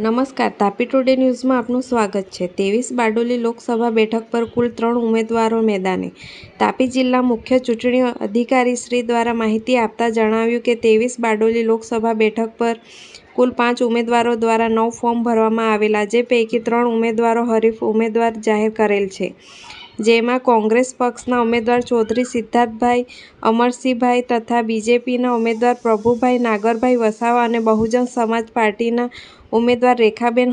નમસ્કાર, તાપી ટુડે ન્યૂઝમાં આપનું સ્વાગત છે. ત્રેવીસ બારડોલી લોકસભા બેઠક પર કુલ ત્રણ ઉમેદવારો મેદાને. તાપી જિલ્લા મુખ્ય ચૂંટણી અધિકારી શ્રી દ્વારા માહિતી આપતા જણાવ્યું કે ત્રેવીસ બારડોલી લોકસભા બેઠક પર કુલ પાંચ ઉમેદવારો દ્વારા નવ ફોર્મ ભરવામાં આવેલા જે પૈકી ત્રણ ઉમેદવારો હરીફ ઉમેદવાર જાહેર કરેલ છે. જેમાં કોંગ્રેસ પક્ષના ઉમેદવાર ચૌધરી સિદ્ધાર્થભાઈ, અમરસિંહભાઈ તથા બીજેપીના ઉમેદવાર પ્રભુભાઈ, નાગરભાઈ વસાવા અને બહુજન સમાજ પાર્ટીના ઉમેદવાર રેખાબેન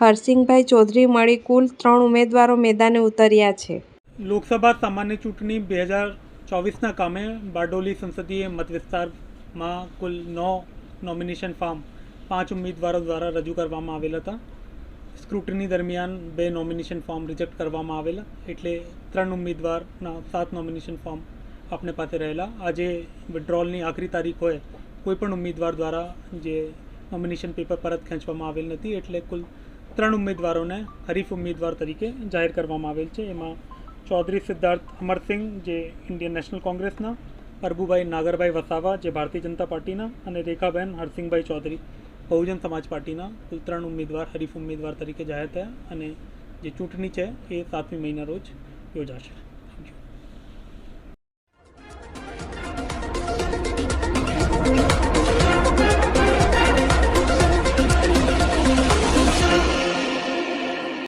હરસિંગભાઈ ચૌધરી મળી કુલ ત્રણ ઉમેદવારો મેદાને ઉતર્યા છે. લોકસભા સામાન્ય ચૂંટણી બે હજાર ચોવીસના કામે બારડોલી સંસદીય મતવિસ્તારમાં કુલ નવ નોમિનેશન ફોર્મ પાંચ ઉમેદવારો દ્વારા રજૂ કરવામાં આવેલ હતા. સ્ક્રુટની દરમિયાન બે નોમિનેશન ફોર્મ રિજેક્ટ કરવામાં આવેલા, એટલે ત્રણ ઉમેદવારના સાત નોમિનેશન ફોર્મ આપને પાસે રહેલા. આજે વિડ્રોલની આખરી તારીખ હોય, કોઈ પણ ઉમેદવાર દ્વારા જે નોમિનેશન પેપર પરત ખેંચવામાં આવેલ નથી, એટલે કુલ ત્રણ ઉમેદવારોને હરીફ ઉમેદવાર તરીકે જાહેર કરવામાં આવેલ છે. એમાં ચૌધરી સિદ્ધાર્થ અમરસિંહ, જે ઇન્ડિયન નેશનલ કોંગ્રેસના અરબુભાઈ નાગરભાઈ વસાવા, જે ભારતીય જનતા પાર્ટીના, અને રેખાબેન હરસિંહભાઈ ચૌધરી. બહુજન સમાજ પાર્ટીના કુલ ત્રણ ઉમેદવાર, હરીફ ઉમેદવાર તરીકે જાહેર થયા અને જે ચૂંટણી છે એ સાતમી મહિના રોજ યોજાશે.